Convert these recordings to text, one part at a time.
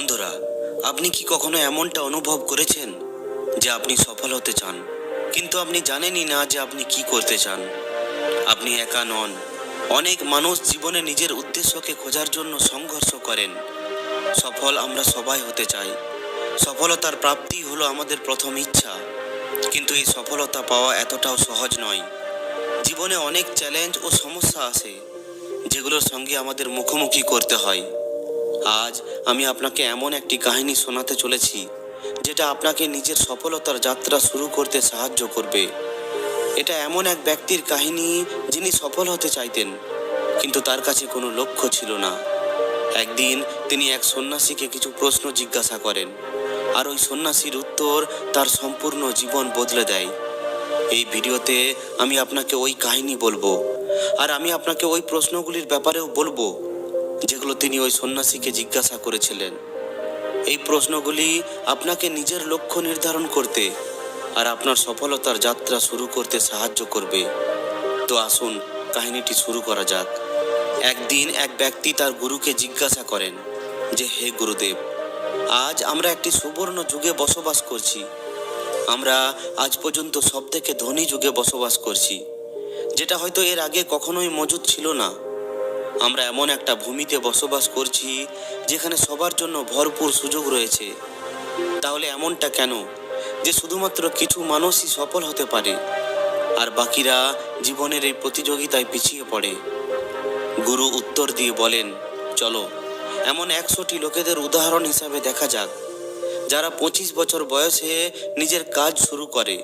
বন্ধুরা, আপনি কি কখনো এমনটা অনুভব করেছেন যে আপনি সফল হতে চান? কিন্তু আপনি জানেনই না যে আপনি কি করতে চান। আপনি একা নন। অনেক মানুষ জীবনে নিজের উদ্দেশ্যকে খোঁজার জন্য সংঘর্ষ করেন। সফল আমরা সবাই হতে চাই। সফলতার প্রাপ্তি হলো আমাদের প্রথম ইচ্ছা। কিন্তু এই সফলতা পাওয়া এতটাও সহজ নয়। জীবনে অনেক চ্যালেঞ্জ ও সমস্যা আসে, যেগুলোর সঙ্গে আমাদের মুখোমুখি করতে হয়। আজ আমি আপনাকে এমন একটি কাহিনী শোনাতে চলেছি, যেটা আপনাকে নিজের সফলতার যাত্রা শুরু করতে সাহায্য করবে। এটা এমন এক ব্যক্তির কাহিনী যিনি সফল হতে চাইতেন, কিন্তু তার কাছে কোনো লক্ষ্য ছিল না। একদিন তিনি এক সন্ন্যাসীকে কিছু প্রশ্ন জিজ্ঞাসা করেন, আর ওই সন্ন্যাসীর উত্তর তার সম্পূর্ণ জীবন বদলে দেয়। এই ভিডিওতে আমি আপনাকে ওই কাহিনী বলব, আর আমি আপনাকে ওই প্রশ্নগুলির ব্যাপারেও বলব যেগুলো তিনি ওই সন্ন্যাসীকে জিজ্ঞাসা করেছিলেন। এই প্রশ্নগুলি আপনাকে নিজের লক্ষ্য নির্ধারণ করতে আর আপনার সফলতার যাত্রা শুরু করতে সাহায্য করবে। তো আসুন, কাহিনীটি শুরু করা যাক। একদিন এক ব্যক্তি তার গুরুকে জিজ্ঞাসা করেন যে, হে গুরুদেব, আজ আমরা একটি সুবর্ণ যুগে বসবাস করছি। আমরা আজ পর্যন্ত সবথেকে ধনী যুগে বসবাস করছি, যেটা হয়তো এর আগে কখনোই মজুদ ছিল না। আমরা এমন একটা ভূমিতে বসবাস করছি যেখানে সবার জন্য ভরপুর সুযোগ রয়েছে। তাহলে এমনটা কেন? যে শুধুমাত্র কিছু মানুষই সফল হতে পারে, আর বাকিরা জীবনের এই প্রতিযোগিতায় পিছিয়ে পড়ে। গুরু উত্তর দিয়ে বলেন, চলো, এমন একশোটি লোকেদের উদাহরণ হিসাবে দেখা যাক। যারা পঁচিশ বছর বয়সে নিজের কাজ শুরু করে।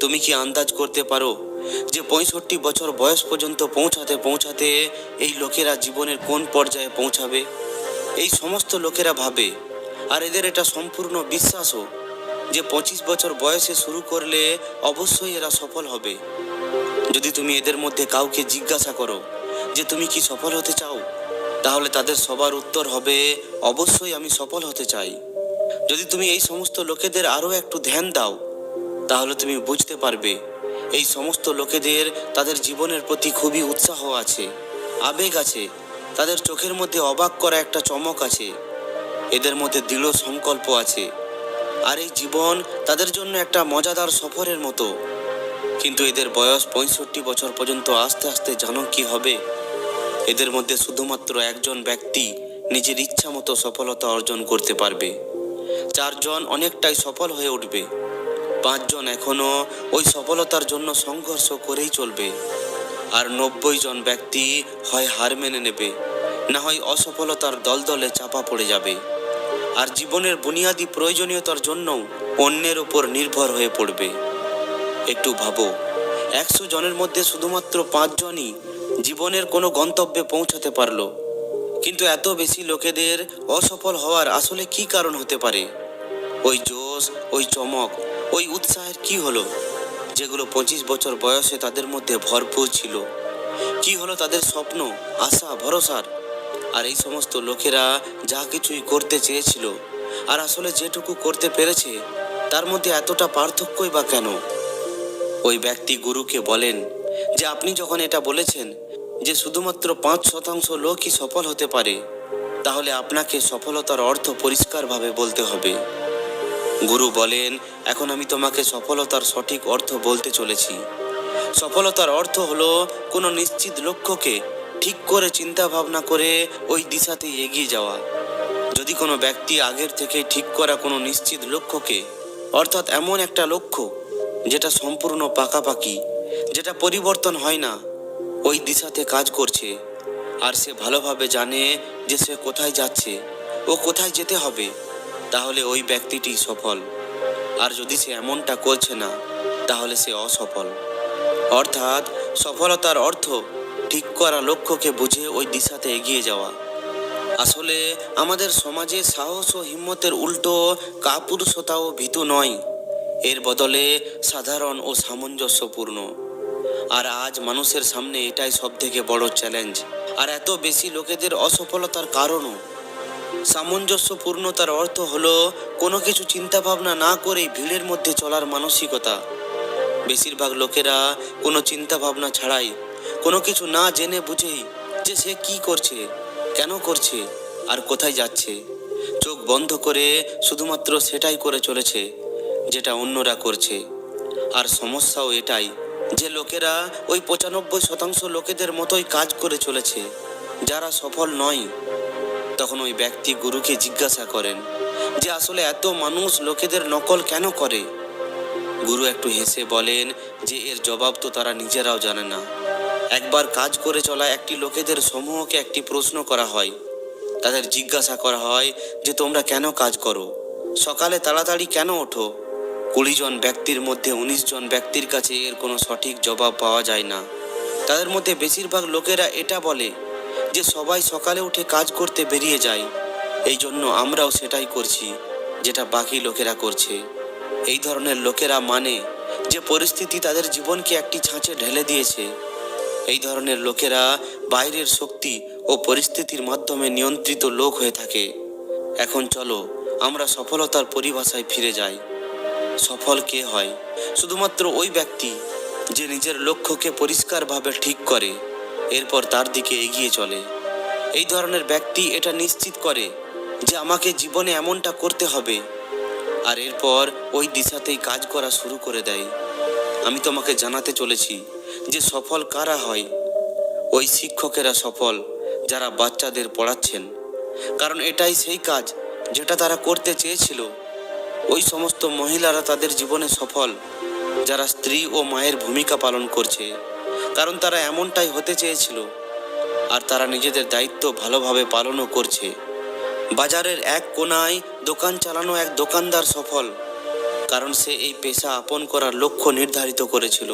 তুমি কি আন্দাজ করতে পারো যে পঁয়ষট্টি বছর বয়স পর্যন্ত পৌঁছাতে পৌঁছাতে এই লোকেরা জীবনের কোন পর্যায়ে পৌঁছাবে? এই সমস্ত লোকেরা ভাবে, আর এদের এটা সম্পূর্ণ বিশ্বাসও যে পঁচিশ বছর বয়সে শুরু করলে অবশ্যই এরা সফল হবে। যদি তুমি এদের মধ্যে কাউকে জিজ্ঞাসা করো যে তুমি কি সফল হতে চাও, তাহলে তাদের সবার উত্তর হবে, অবশ্যই আমি সফল হতে চাই। যদি তুমি এই সমস্ত লোকেদের আরও একটু ধ্যান দাও, তাহলে তুমি বুঝতে পারবে এই সমস্ত লোকেদের তাদের জীবনের প্রতি খুবই উৎসাহ আছে, আবেগ আছে, তাদের চোখের মধ্যে অবাক করা একটা চমক আছে, এদের মধ্যে দৃঢ় সংকল্প আছে। আর এই জীবন তাদের জন্য একটা মজাদার সফরের মতো। কিন্তু এদের বয়স পঁয়ষট্টি বছর পর্যন্ত আস্তে আস্তে জানো কি হবে? এদের মধ্যে শুধুমাত্র একজন ব্যক্তি নিজের ইচ্ছা মতো সফলতা অর্জন করতে পারবে। চারজন অনেকটাই সফল হয়ে উঠবে। পাঁচজন এখনও ওই সফলতার জন্য সংঘর্ষ করেই চলবে। আর নব্বই জন ব্যক্তি হয় হার মেনে নেবে, না হয় অসফলতার দলদলে চাপা পড়ে যাবে। আর জীবনের বুনিয়াদী প্রয়োজনীয়তার জন্যও অন্যের ওপর নির্ভর হয়ে পড়বে। একটু ভাবো, একশো জনের মধ্যে শুধুমাত্র পাঁচজনই জীবনের কোনো গন্তব্যে পৌঁছাতে পারল। কিন্তু এত বেশি লোকেদের অসফল হওয়ার আসলে কি কারণ হতে পারে? ওই জোশ, ওই চমক ওই উৎসাহের কি হলো? যেগুলো পঁচিশ বছর বয়সে তাদের মধ্যে ভরপুর ছিল। কি হলো তাদের স্বপ্ন, আশা, ভরসার? আর এই সমস্ত লোকেরা যা কিছুই করতে চেয়েছিল আর আসলে যেটুকু করতে পেরেছে, তার মধ্যে এতটা পার্থক্যই বা কেন? ওই ব্যক্তি গুরুকে বলেন যে, আপনি যখন এটা বলেছেন যে, শুধুমাত্র পাঁচ শতাংশ লোকই সফল হতে পারে, তাহলে আপনাকে সফলতার অর্থ পরিষ্কারভাবে বলতে হবে। গুরু বলেন, এখন আমি তোমাকে সফলতার সঠিক অর্থ বলতে চলেছি। সফলতার অর্থ হলো কোনো নিশ্চিত লক্ষ্যকে ঠিক করে চিন্তা ভাবনা করে ওই দিশাতে এগিয়ে যাওয়া। যদি কোনো ব্যক্তি আগের থেকে ঠিক করা কোনো নিশ্চিত লক্ষ্যকে, অর্থাৎ এমন একটা লক্ষ্য যেটা সম্পূর্ণ পাকাপাকি, যেটা পরিবর্তন হয় না, ওই দিশাতে কাজ করছে। আর সে ভালোভাবে জানে যে সে কোথায় যাচ্ছে ও কোথায় যেতে হবে। তাহলে ওই ব্যক্তিটি সফল। আর যদি সে এমনটা করছে না, তাহলে সে অসফল। অর্থাৎ সফলতার অর্থ ঠিক করা লক্ষ্যকে বুঝে ওই দিশাতে এগিয়ে যাওয়া। আসলে আমাদের সমাজে সাহস ও হিম্মতের উল্টো কাপুরুষতা ও ভীতু নয়। এর বদলে সাধারণ ও সামঞ্জস্যপূর্ণ। আর আজ মানুষের সামনে এটাই সব থেকে বড় চ্যালেঞ্জ আর এত বেশি লোকেদের অসফলতার কারণও সামঞ্জস্যপূর্ণতার অর্থ হলো কোনো কিছু চিন্তা ভাবনা না করেই ভিড়ের মধ্যে চলার মানসিকতা। বেশিরভাগ লোকেরা কোনো চিন্তা ভাবনা ছাড়াই, কোনো কিছু না জেনে বুঝেই যে সে কি করছে, কেন করছে, আর কোথায় যাচ্ছে। চোখ বন্ধ করে শুধুমাত্র সেটাই করে চলেছে, যেটা অন্যরা করছে। আর সমস্যাও এটাই যে লোকেরা ওই পঁচানব্বই শতাংশ লোকেদের মতোই কাজ করে চলেছে, যারা সফল নয়। তখন ওই ব্যক্তি গুরুকে জিজ্ঞাসা করেন যে, আসলে এত মানুষ লোকেদের নকল কেন করে? গুরু একটু হেসে বলেন যে, এর জবাব তো তারা নিজেরাও জানে না। একবার কাজ করে চলা একটি লোকেদের সমূহকে একটি প্রশ্ন করা হয়। তাদের জিজ্ঞাসা করা হয় যে, তোমরা কেন কাজ করো? সকালে তাড়াতাড়ি কেন ওঠো? কুড়ি জন ব্যক্তির মধ্যে উনিশ জন ব্যক্তির কাছে এর কোনো সঠিক জবাব পাওয়া যায় না। তাদের মধ্যে বেশিরভাগ লোকেরা এটা বলে যে সবাই সকালে উঠে কাজ করতে বেরিয়ে যায়। এই জন্য আমরাও সেটাই করছি, যেটা বাকি লোকেরা করছে। এই ধরনের লোকেরা মানে যে পরিস্থিতি তাদের জীবনকে একটি ছাঁচে ঢেলে দিয়েছে। এই ধরনের লোকেরা বাইরের শক্তি ও পরিস্থিতির মাধ্যমে নিয়ন্ত্রিত লোক হয়ে থাকে। এখন চলো, আমরা সফলতার পরিভাষায় ফিরে যাই। সফল কে হয়? শুধুমাত্র ওই ব্যক্তি, যে নিজের লক্ষ্যকে পরিষ্কারভাবে ঠিক করে। এরপর তার দিকে এগিয়ে চলে। এই ধরনের ব্যক্তি এটা নিশ্চিত করে যে আমাকে জীবনে এমনটা করতে হবে। আর এরপর ওই দিশাতেই কাজ করা শুরু করে দেয়। আমি তোমাকে জানাতে চলেছি যে সফল কারা হয়? ওই শিক্ষকেরা সফল যারা বাচ্চাদের পড়াচ্ছেন। কারণ এটাই সেই কাজ যেটা তারা করতে চেয়েছিল। ওই সমস্ত মহিলারা তাদের জীবনে সফল যারা স্ত্রী ও মায়ের ভূমিকা পালন করছে। কারণ তারা এমনটাই হতে চেয়েছিল। আর তারা নিজেদের দায়িত্ব ভালোভাবে পালনও করছে। বাজারের এক কোনায় দোকান চালানো এক দোকানদার সফল, কারণ সে এই পেশা আপন করার লক্ষ্য নির্ধারিত করেছিল।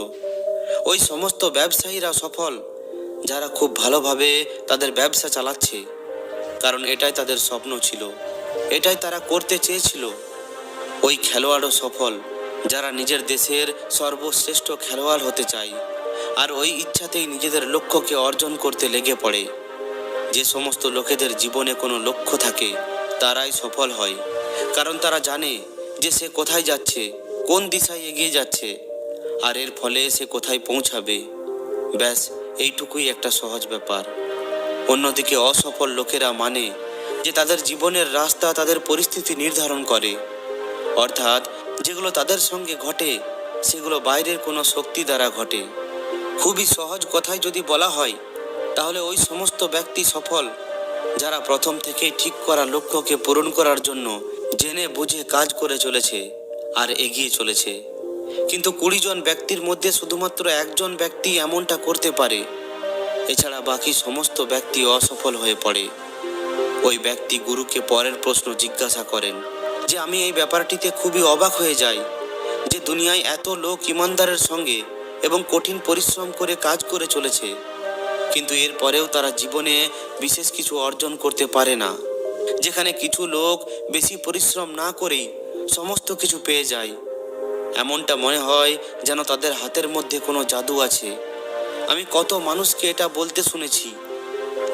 ওই সমস্ত ব্যবসায়ীরা সফল, যারা খুব ভালোভাবে তাদের ব্যবসা চালাচ্ছে, কারণ এটাই তাদের স্বপ্ন ছিল। এটাই তারা করতে চেয়েছিল। ওই খেলোয়াড়ও সফল, যারা নিজের দেশের সর্বশ্রেষ্ঠ খেলোয়াড় হতে চায়। আর ওই ইচ্ছাতেই নিজেদের লক্ষ্যকে অর্জন করতে লেগে পড়ে। যে সমস্ত লোকেদের জীবনে কোনো লক্ষ্য থাকে, তারাই সফল হয়। কারণ তারা জানে যে সে কোথায় যাচ্ছে, কোন দিশায় এগিয়ে যাচ্ছে, আর এর ফলে সে কোথায় পৌঁছাবে। ব্যাস, এইটুকুই একটা সহজ ব্যাপার। অন্যদিকে অসফল লোকেরা মানে যে তাদের জীবনের রাস্তা, তাদের পরিস্থিতি নির্ধারণ করে। অর্থাৎ যেগুলো তাদের সঙ্গে ঘটে, সেগুলো বাইরের কোনো শক্তি দ্বারা ঘটে। খুবই সহজ কথায় যদি বলা হয়, তাহলে ওই সমস্ত ব্যক্তি সফল যারা প্রথম থেকেই ঠিক করা লক্ষ্যকে পূরণ করার জন্য জেনে বুঝে কাজ করে চলেছে আর এগিয়ে চলেছে। কিন্তু কুড়ি জন ব্যক্তির মধ্যে শুধুমাত্র একজন ব্যক্তি এমনটা করতে পারে, এছাড়া বাকি সমস্ত ব্যক্তি অসফল হয়ে পড়ে। ওই ব্যক্তি গুরুকে পরের প্রশ্ন জিজ্ঞাসা করেন, যে আমি এই ব্যাপারটিতে খুবই অবাক হয়ে যাই যে দুনিয়ায় এত লোক ইমানদারের সঙ্গে এবং কঠিন পরিশ্রম করে কাজ করে চলেছে। কিন্তু এরপরেও তারা জীবনে বিশেষ কিছু অর্জন করতে পারে না। যেখানে কিছু লোক বেশি পরিশ্রম না করেই সমস্ত কিছু পেয়ে যায়। এমনটা মনে হয় যেন তাদের হাতের মধ্যে কোনো জাদু আছে। আমি কত মানুষকে এটা বলতে শুনেছি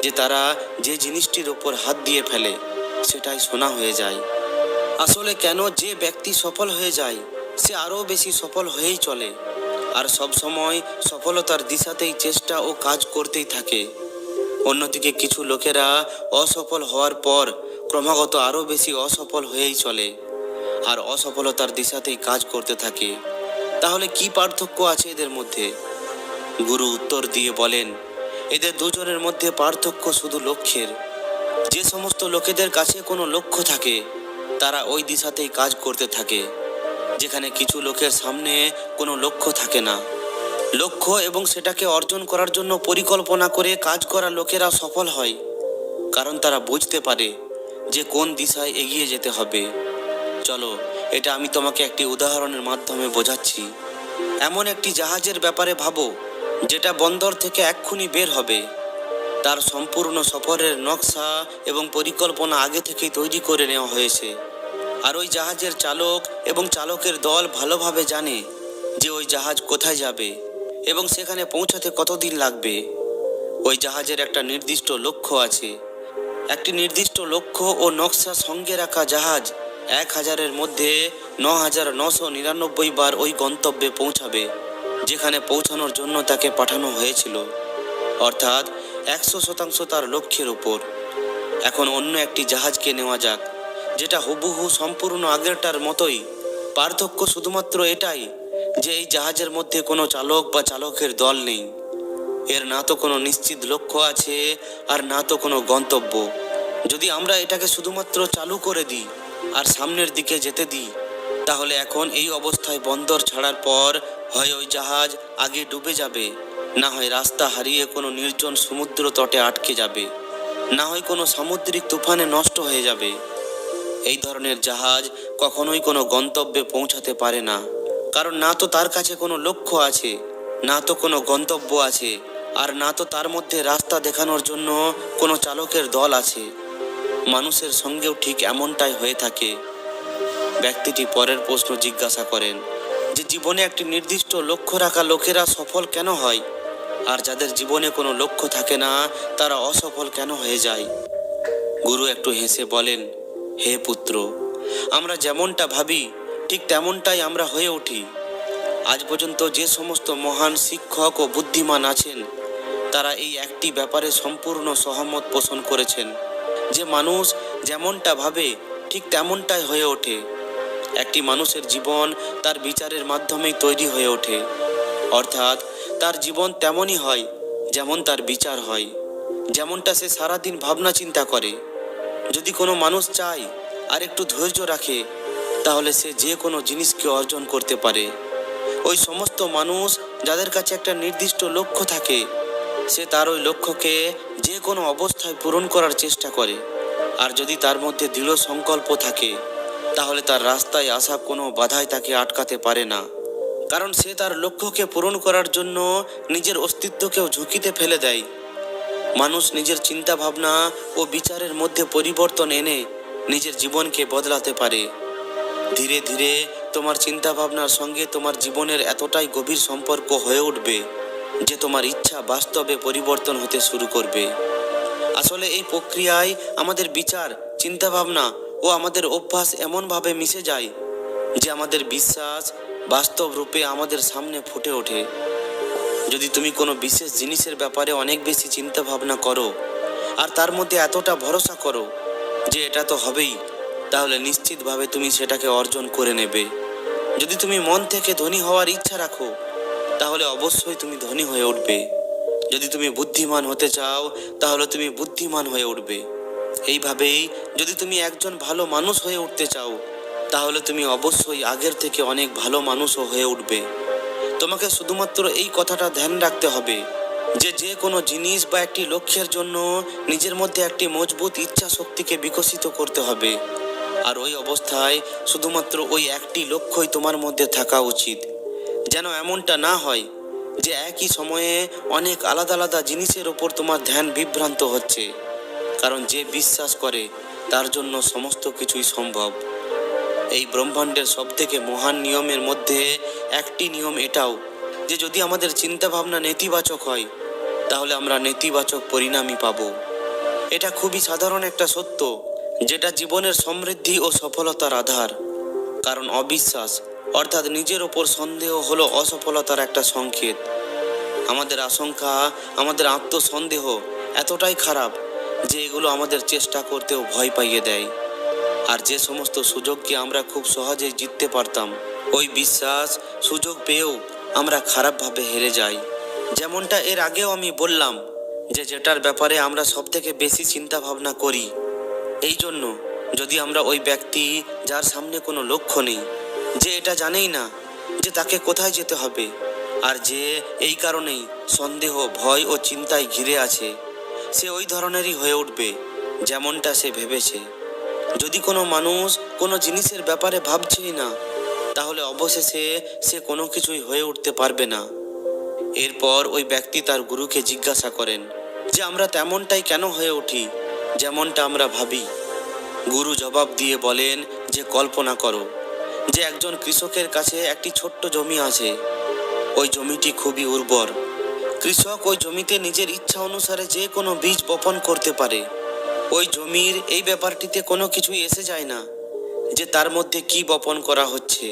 যে তারা যে জিনিসটির ওপর হাত দিয়ে ফেলে, সেটাই সোনা হয়ে যায়। আসলে কেন যে ব্যক্তি সফল হয়ে যায়, সে আরও বেশি সফল হয়েই চলে। আর সব সময় সফলতার দিশাতেই চেষ্টা ও কাজ করতেই থাকে। অন্যদিকে কিছু লোকেরা অসফল হওয়ার পর ক্রমাগত আরও বেশি অসফল হয়েই চলে আর অসফলতার দিশাতেই কাজ করতে থাকে। তাহলে কি পার্থক্য আছে এদের মধ্যে? গুরু উত্তর দিয়ে বলেন, এদের দুজনের মধ্যে পার্থক্য শুধু লক্ষ্যের। যে সমস্ত লোকেদের কাছে কোনো লক্ষ্য থাকে, তারা ওই দিশাতেই কাজ করতে থাকে। যেখানে কিছু লোকের সামনে কোনো লক্ষ্য থাকে না। লক্ষ্য এবং সেটাকে অর্জন করার জন্য পরিকল্পনা করে কাজ করা লোকেরা সফল হয়, কারণ তারা বুঝতে পারে যে কোন দিশায় এগিয়ে যেতে হবে। চলো, এটা আমি তোমাকে একটি উদাহরণের মাধ্যমে বোঝাচ্ছি। এমন একটি জাহাজের ব্যাপারে ভাবো, যেটা বন্দর থেকে এক্ষুনি বের হবে। তার সম্পূর্ণ সফরের নকশা এবং পরিকল্পনা আগে থেকেই তৈরি করে নেওয়া হয়েছে। আর ওই জাহাজের চালক এবং চালকের দল ভালোভাবে জানে যে ওই জাহাজ কোথায় যাবে এবং সেখানে পৌঁছাতে কতদিন লাগবে। ওই জাহাজের একটা নির্দিষ্ট লক্ষ্য আছে। একটি নির্দিষ্ট লক্ষ্য ও নকশা সঙ্গে রাখা জাহাজ এক হাজারের মধ্যে ন হাজার নশো নিরানব্বই বার ওই গন্তব্যে পৌঁছাবে, যেখানে পৌঁছানোর জন্য তাকে পাঠানো হয়েছিল। অর্থাৎ একশো শতাংশ তার লক্ষ্যের উপর। এখন অন্য একটি জাহাজকে নেওয়া যাক। যেটা হুবহু সম্পূর্ণ আগেরটার মতোই। পার্থক্য শুধুমাত্র এটাই যে এই জাহাজের মধ্যে কোনো চালক বা চালকের দল নেই। এর না তো কোনো নিশ্চিত লক্ষ্য আছে আর না তো কোনো গন্তব্য। যদি আমরা এটাকে শুধুমাত্র চালু করে দিই আর সামনের দিকে যেতে দিই, তাহলে এখন এই অবস্থায় বন্দর ছাড়ার পর হয় ওই জাহাজ আগে ডুবে যাবে, না হয় রাস্তা হারিয়ে কোনো নির্জন সমুদ্র তটে আটকে যাবে, না হয় কোনো সামুদ্রিক তুফানে নষ্ট হয়ে যাবে। এই ধরনের জাহাজ কখনোই কোনো গন্তব্যে পৌঁছাতে পারে না। কারণ না তো তার কাছে কোনো লক্ষ্য আছে, না তো কোনো গন্তব্য আছে, আর না তো তার মধ্যে রাস্তা দেখানোর জন্য কোনো চালকের দল আছে। মানুষের সঙ্গেও ঠিক এমনটাই হয়ে থাকে। ব্যক্তিটি পরের প্রশ্ন জিজ্ঞাসা করেন যে, জীবনে একটি নির্দিষ্ট লক্ষ্য রাখা লোকেরা সফল কেন হয়? আর যাদের জীবনে কোনো লক্ষ্য থাকে না, তারা অসফল কেন হয়ে যায়? গুরু একটু হেসে বলেন হে পুত্র, আমরা যেমনটা ভাবি, ঠিক তেমনটাই আমরা হয়ে উঠি। আজ পর্যন্ত যে সমস্ত মহান শিক্ষক ও বুদ্ধিমান আছেন, তারা এই একটি ব্যাপারে সম্পূর্ণ সহমত পোষণ করেছেন। যে মানুষ যেমনটা ভাবে, ঠিক তেমনটাই হয়ে ওঠে। একটি মানুষের জীবন তার বিচারের মাধ্যমেই তৈরি হয়ে ওঠে। অর্থাৎ তার জীবন তেমনই হয়, যেমন তার বিচার হয়। যেমনটা সে সারাদিন ভাবনা চিন্তা করে। যদি কোনো মানুষ চায় আর একটু ধৈর্য রাখে, তাহলে সে যে কোনো জিনিসকে অর্জন করতে পারে। ওই সমস্ত মানুষ যাদের কাছে একটা নির্দিষ্ট লক্ষ্য থাকে, সে তার ওই লক্ষ্যকে যে কোনো অবস্থায় পূরণ করার চেষ্টা করে। আর যদি তার মধ্যে দৃঢ় সংকল্প থাকে, তাহলে তার রাস্তায় আসা কোনো বাধাই তাকে আটকাতে পারে না। কারণ সে তার লক্ষ্যকে পূরণ করার জন্য নিজের অস্তিত্বকেও ঝুঁকিতে ফেলে দেয়। মানুষ নিজের চিন্তা ভাবনা ও বিচারের মধ্যে পরিবর্তন এনে নিজের জীবনকে বদলাতে পারে। ধীরে ধীরে তোমার চিন্তা ভাবনার সঙ্গে তোমার জীবনের এতটাই গভীর সম্পর্ক হয়ে উঠবে যে তোমার ইচ্ছা বাস্তবে পরিবর্তন হতে শুরু করবে। আসলে এই প্রক্রিয়ায় আমাদের বিচার চিন্তা ভাবনা ও আমাদের অভ্যাস এমনভাবে মিশে যায় যে আমাদের বিশ্বাস বাস্তব রূপে আমাদের সামনে ফুটে ওঠে। যদি তুমি কোনো বিশেষ জিনিসের ব্যাপারে অনেক বেশি চিন্তা ভাবনা করো, আর তার মধ্যে এতটা ভরসা করো যে এটা তো হবেই, তাহলে নিশ্চিতভাবে তুমি সেটাকে অর্জন করে নেবে। যদি তুমি মন থেকে ধনী হওয়ার ইচ্ছা রাখো, তাহলে অবশ্যই তুমি ধনী হয়ে উঠবে। যদি তুমি বুদ্ধিমান হতে চাও, তাহলে তুমি বুদ্ধিমান হয়ে উঠবে। এইভাবেই যদি তুমি একজন ভালো মানুষ হয়ে উঠতে চাও, তাহলে তুমি অবশ্যই আগের থেকে অনেক ভালো মানুষও হয়ে উঠবে। তোমাকে শুধুমাত্র এই কথাটা ধ্যান রাখতে হবে যে যে কোনো জিনিস বা একটি লক্ষ্যের জন্য নিজের মধ্যে একটি মজবুত ইচ্ছা শক্তিকে বিকশিত করতে হবে। আর ওই অবস্থায় শুধুমাত্র ওই একটি লক্ষ্যই তোমার মধ্যে থাকা উচিত। যেন এমনটা না হয় যে একই সময়ে অনেক আলাদা আলাদা জিনিসের ওপর তোমার ধ্যান বিভ্রান্ত হচ্ছে। কারণ যে বিশ্বাস করে, তার জন্য সমস্ত কিছুই সম্ভব। এই ব্রহ্মাণ্ডের সবথেকে মহান নিয়মের মধ্যে একটি নিয়ম এটাও, যে যদি আমাদের চিন্তাভাবনা নেতিবাচক হয়, তাহলে আমরা নেতিবাচক পরিণামই পাব। এটা খুবই সাধারণ একটা সত্য, যেটা জীবনের সমৃদ্ধি ও সফলতার আধার। কারণ অবিশ্বাস, অর্থাৎ নিজের ওপর সন্দেহ হলো অসফলতার একটা সংকেত। আমাদের আশঙ্কা, আমাদের আত্মসন্দেহ এতটাই খারাপ, যে এগুলো আমাদের চেষ্টা করতেও ভয় পাইয়ে দেয়। আর যে সমস্ত সুযোগকে আমরা খুব সহজেই জিততে পারতাম, ওই বিশ্বাস, সুযোগ পেয়েও আমরা খারাপভাবে হেরে যাই। যেমনটা এর আগেও আমি বললাম যে যেটার ব্যাপারে আমরা সব থেকে বেশি চিন্তা ভাবনা করি, এই জন্য যদি আমরা ওই ব্যক্তি যার সামনে কোনো লক্ষ্য নেই, যে এটা জানেই না যে তাকে কোথায় যেতে হবে, আর যে এই কারণেই সন্দেহ, ভয় ও চিন্তায় ঘিরে আছে, সে ওই ধরনেরই হয়ে উঠবে, যেমনটা সে ভেবেছে। যদি কোনো মানুষ কোনো জিনিসের ব্যাপারে ভাবছেই না, তাহলে অবশেষে সে কোনো কিছুই হয়ে উঠতে পারবে না। এরপর ওই ব্যক্তি তার গুরুকে জিজ্ঞাসা করেন, যে আমরা তেমনটাই কেন হয়ে উঠি? যেমনটা আমরা ভাবি। গুরু জবাব দিয়ে বলেন, যে কল্পনা করো, যে একজন কৃষকের কাছে একটি ছোট্ট জমি আছে। ওই জমিটি খুবই উর্বর। কৃষক ওই জমিতে নিজের ইচ্ছা অনুসারে যে কোনো বীজ বপন করতে পারে। ওই জমির এই ব্যাপারটিতে কোনো কিছুই এসে যায় না যে তার মধ্যে কি বপন করা হচ্ছে।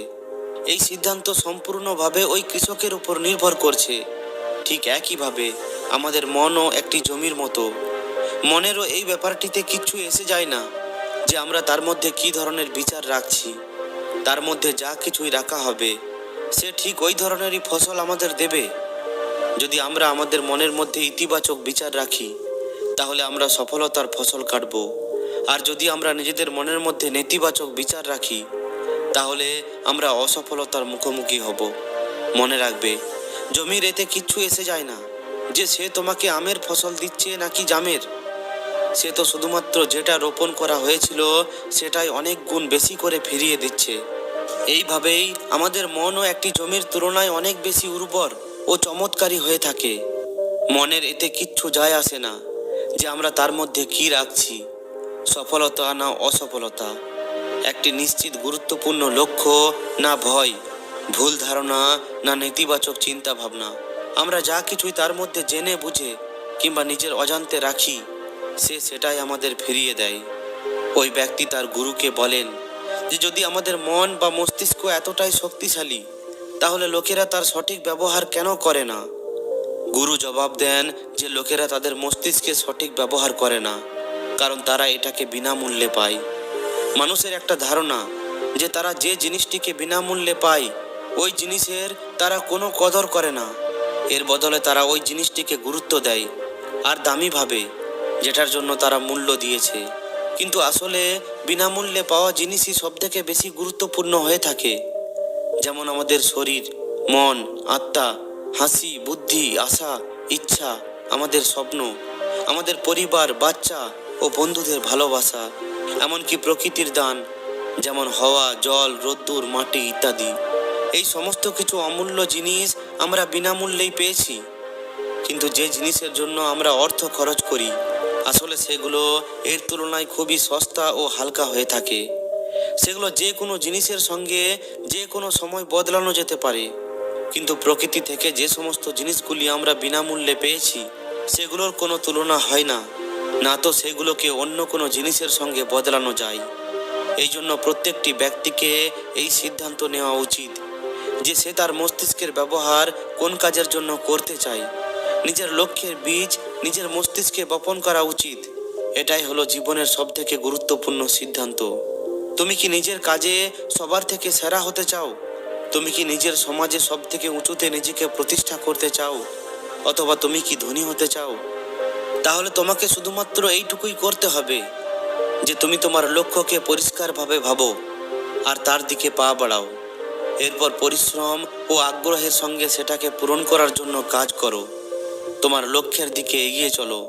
এই সিদ্ধান্ত সম্পূর্ণভাবে ওই কৃষকের উপর নির্ভর করছে। ঠিক একইভাবে আমাদের মনও একটি জমির মতো। মনেরও এই ব্যাপারটিতে কিচ্ছু এসে যায় না যে আমরা তার মধ্যে কী ধরনের বিচার রাখছি। তার মধ্যে যা কিছুই রাখা হবে, সে ঠিক ওই ধরনেরই ফসল আমাদের দেবে। যদি আমরা আমাদের মনের মধ্যে ইতিবাচক বিচার রাখি তাহলে আমরা সফলতার ফসল কাটব। আর যদি আমরা নিজেদের মনের মধ্যে নেতিবাচক বিচার রাখি, তাহলে আমরা অসফলতার মুখোমুখি হব। মনে রাখবে, জমির এতে কিচ্ছু এসে যায় না। যে সে তোমাকে আমের ফসল দিচ্ছে নাকি জামের? সে তো শুধুমাত্র যেটা রোপণ করা হয়েছিল, সেটাই অনেক গুণ বেশি করে ফিরিয়ে দিচ্ছে। এইভাবেই আমাদের মনও একটি জমির তুলনায় অনেক বেশি উর্বর ও চমৎকারী হয়ে থাকে। মনের এতে কিচ্ছু যায় আসে না। যে আমরা তার মধ্যে কি রাখছি? সফলতা না অসফলতা? একটি নিশ্চিত গুরুত্বপূর্ণ লক্ষ্য না ভয়? ভুল ধারণা না নেতিবাচক চিন্তা ভাবনা আমরা যা কিছুই তার মধ্যে জেনে বুঝে কিংবা নিজের অজান্তে রাখি, সে সেটাই আমাদের ফিরিয়ে দেয়। ওই ব্যক্তি তার গুরুকে বলেন যে, যদি আমাদের মন বা মস্তিষ্ক এতটাই শক্তিশালী, তাহলে লোকেরা তার সঠিক ব্যবহার কেন করে না? গুরু জবাব দেন যে লোকেরা তাদের মস্তিষ্কে সঠিক ব্যবহার করে না, কারণ তারা এটাকে বিনামূল্যে পায়। মানুষের একটা ধারণা যে তারা যে জিনিসটিকে বিনামূল্যে পায়, ওই জিনিসের তারা কোনো কদর করে না। এর বদলে তারা ওই জিনিসটিকে গুরুত্ব দেয় আর দামি ভাবে, যেটার জন্য তারা মূল্য দিয়েছে। কিন্তু আসলে বিনামূল্যে পাওয়া জিনিসই সবথেকে বেশি গুরুত্বপূর্ণ হয়ে থাকে। যেমন আমাদের শরীর, মন, আত্মা হাসি, বুদ্ধি, আশা, ইচ্ছা, আমাদের স্বপ্ন, আমাদের পরিবার, বাচ্চা ও বন্ধুদের ভালোবাসা, এমনকি প্রকৃতির দান, যেমন হাওয়া, জল, রোদ্দুর, মাটি ইত্যাদি। এই সমস্ত কিছু অমূল্য জিনিস আমরা বিনামূল্যেই পেয়েছি। কিন্তু যে জিনিসের জন্য আমরা অর্থ খরচ করি, আসলে সেগুলো এর তুলনায় খুবই সস্তা ও হালকা হয়ে থাকে। সেগুলো যে কোনো জিনিসের সঙ্গে যে কোনো সময় বদলানো যেতে পারে। কিন্তু প্রকৃতি থেকে যে সমস্ত জিনিসগুলি আমরা বিনামূল্যে পেয়েছি, সেগুলোর কোনো তুলনা হয় না। না তো সেগুলোকে অন্য কোনো জিনিসের সঙ্গে বদলানো যায়। এই জন্য প্রত্যেকটি ব্যক্তিকে এই সিদ্ধান্ত নেওয়া উচিত যে সে তার মস্তিষ্কের ব্যবহার কোন কাজের জন্য করতে চায়। নিজের লক্ষ্যের বীজ নিজের মস্তিষ্কে বপন করা উচিত। এটাই হলো জীবনের সব থেকে গুরুত্বপূর্ণ সিদ্ধান্ত। তুমি কি নিজের কাজে সবার থেকে সেরা হতে চাও? তুমি কি নিজের সমাজে সব থেকে উঁচুতে নিজেকে প্রতিষ্ঠা করতে চাও? অথবা তুমি কি ধনী হতে চাও? তাহলে তোমাকে শুধুমাত্র এইটুকুই করতে হবে, যে তুমি তোমার লক্ষ্যকে পরিষ্কারভাবে ভাবো আর তার দিকে পা বাড়াও। এরপর পরিশ্রম ও আগ্রহের সঙ্গে সেটাকে পূরণ করার জন্য কাজ করো। তোমার লক্ষ্যের দিকে এগিয়ে চলো।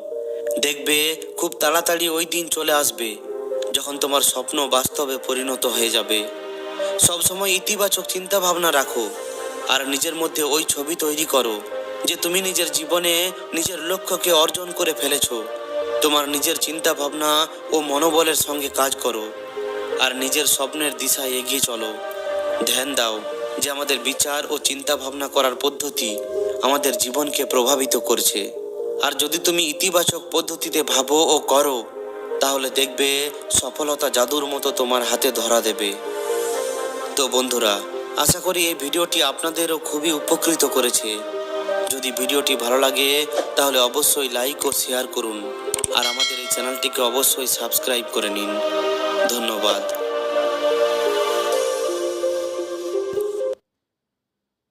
দেখবে খুব তাড়াতাড়ি ওই দিন চলে আসবে, যখন তোমার স্বপ্ন বাস্তবে পরিণত হয়ে যাবে। সবসময় ইতিবাচক চিন্তা ভাবনা রাখো আর নিজের মধ্যে ওই ছবি তৈরি করো যে তুমি নিজের জীবনে নিজের লক্ষ্যকে অর্জন করে ফেলেছো। তোমার নিজের চিন্তা ভাবনা ও মনোবলের সঙ্গে কাজ করো আর নিজের স্বপ্নের দিশায় এগিয়ে চলো। ধ্যান দাও যে আমাদের বিচার ও চিন্তা ভাবনা করার পদ্ধতি আমাদের জীবনকে প্রভাবিত করছে। আর যদি তুমি ইতিবাচক পদ্ধতিতে ভাবো ও করো, তাহলে দেখবে সফলতা জাদুর মতো তোমার হাতে ধরা দেবে। তো বন্ধুরা, আশা করি এই ভিডিওটি আপনাদেরও খুবই উপকৃত করেছে। যদি ভিডিওটি ভালো লাগে, তাহলে অবশ্যই লাইক ও শেয়ার করুন। আর আমাদের এই চ্যানেলটিকে অবশ্যই সাবস্ক্রাইব করে নিন। ধন্যবাদ।